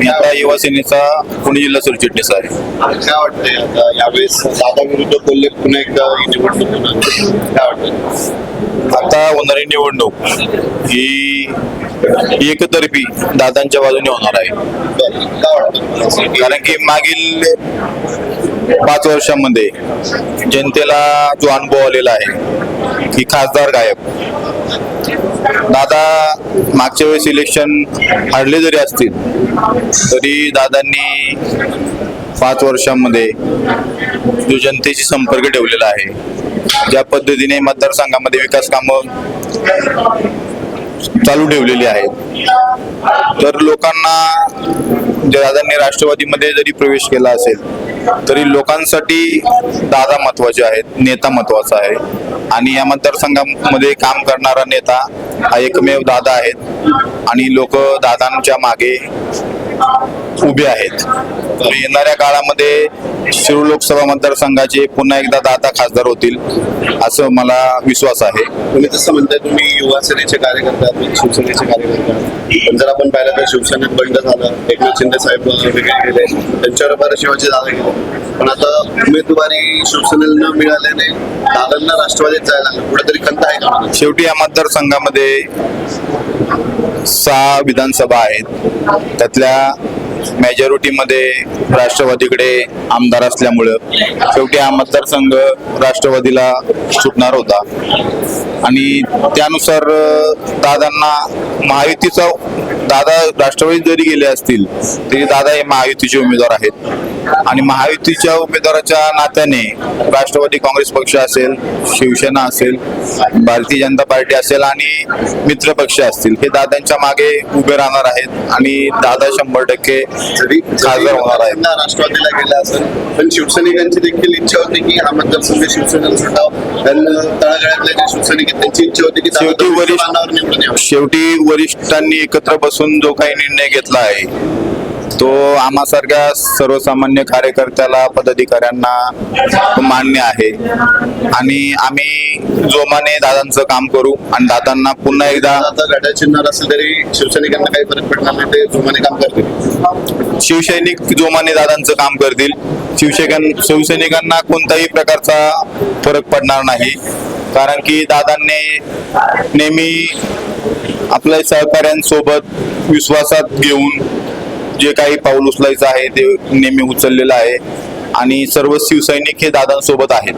मी आता युवा सेनेचा पुणे जिल्हा सरचिटणीस आहे. काय वाटतंय आता यावेळेस? दादा विरुद्ध कोल्हे पुन्हा एकदा ही निवडणूक होणार. काय आता होणारी निवडणूक ही एकतर्फी दादांच्या बाजूने होणार आहे. बरं. काय वाटतं कारण की मागील पाच वर्षामध्ये जनतेला जो अनुभव आलेला आहे की खासदार गायब. मागच्या वेळेस इलेक्शन हारले जरी असतील तरी दादांनी पाच वर्षामध्ये जो जनतेशी संपर्क ठेवलेला आहे ज्या पद्धतीने मतदारसंघामध्ये विकास कामं चालू ठेवलेली आहेत. तर लोकांना जे दादांनी राष्ट्रवादीमध्ये जरी प्रवेश केला असेल तरी लोकांसाठी दादा महत्त्वाचे आहेत नेता महत्त्वाचा आहे. आणि या मतदारसंघामध्ये काम करणारा नेता हा एकमेव दादा आहेत. आणि लोक दादांच्या मागे उभे आहेत. तर येणाऱ्या काळामध्ये शिरूर लोकसभा मतदारसंघाचे पुन्हा एकदा दादा खासदार होतील असं मला विश्वास आहे. तुम्ही जसं म्हणताय तुम्ही युवा सेनेचे कार्यकर्ते शिवसेनेचे कार्यकर्ते पण जर आपण पाहिलं तर शिवसेनेत बंड झालं एकनाथ शिंदे साहेब वेगळे गेले त्यांच्यावर बरेच शिवाजी दादा गेले. पण आता उमेदवारी शिवसेनेला न मिळाल्याने दादांना राष्ट्रवादीत जायला लागलं. कुठेतरी खंत आहे का? शेवटी या मतदारसंघामध्ये सहा विधानसभा आहेत. त्यातल्या मेजॉरिटीमध्ये राष्ट्रवादीकडे आमदार असल्यामुळं शेवटी हा मतदारसंघ राष्ट्रवादीला सुटणार होता. आणि त्यानुसार दादांना महायुतीचा दादा राष्ट्रवादी जरी गेले असतील तरी दादा हे महायुतीचे उमेदवार आहेत. आणि महायुतीच्या उमेदवाराच्या नात्याने राष्ट्रवादी काँग्रेस पक्ष असेल शिवसेना असेल भारतीय जनता पार्टी असेल आणि मित्र पक्ष असतील हे दादांच्या मागे उभे राहणार आहेत आणि दादा शंभर टक्के खासदार होणार आहेत. राष्ट्रवादीला गेला असेल पण शिवसैनिकांची देखील इच्छा होती की हा मतदारसंघ शिवसेनेला सुटावं. त्यांना तळागाळातले जे सैनिक आहेत त्यांची इच्छा होती की शेवटी वरिष्ठांनी एकत्र बसून जो काही निर्णय घेतला आहे तो आम्हासारख्या सर्वसामान्य कार्यकर्त्याला पदाधिकाऱ्यांना मान्य आहे. आणि आम्ही जोमाने दादांचं काम करू आणि दादांना पुन्हा एकदा असेल तरी शिवसैनिकांना काही फरक पडणार नाही ते जोमाने काम करतील. शिवसैनिक जोमाने दादांचं काम करतील. शिवसैनिकां शिवसैनिकांना कोणताही प्रकारचा फरक पडणार नाही. कारण की दादांनी नेहमी आपल्या सहकाऱ्यांसोबत विश्वासात घेऊन जे काही पाऊल उचलायचं आहे ते नेहमी उचललेलं आहे. आणि सर्व शिवसैनिक हे दादांसोबत आहेत.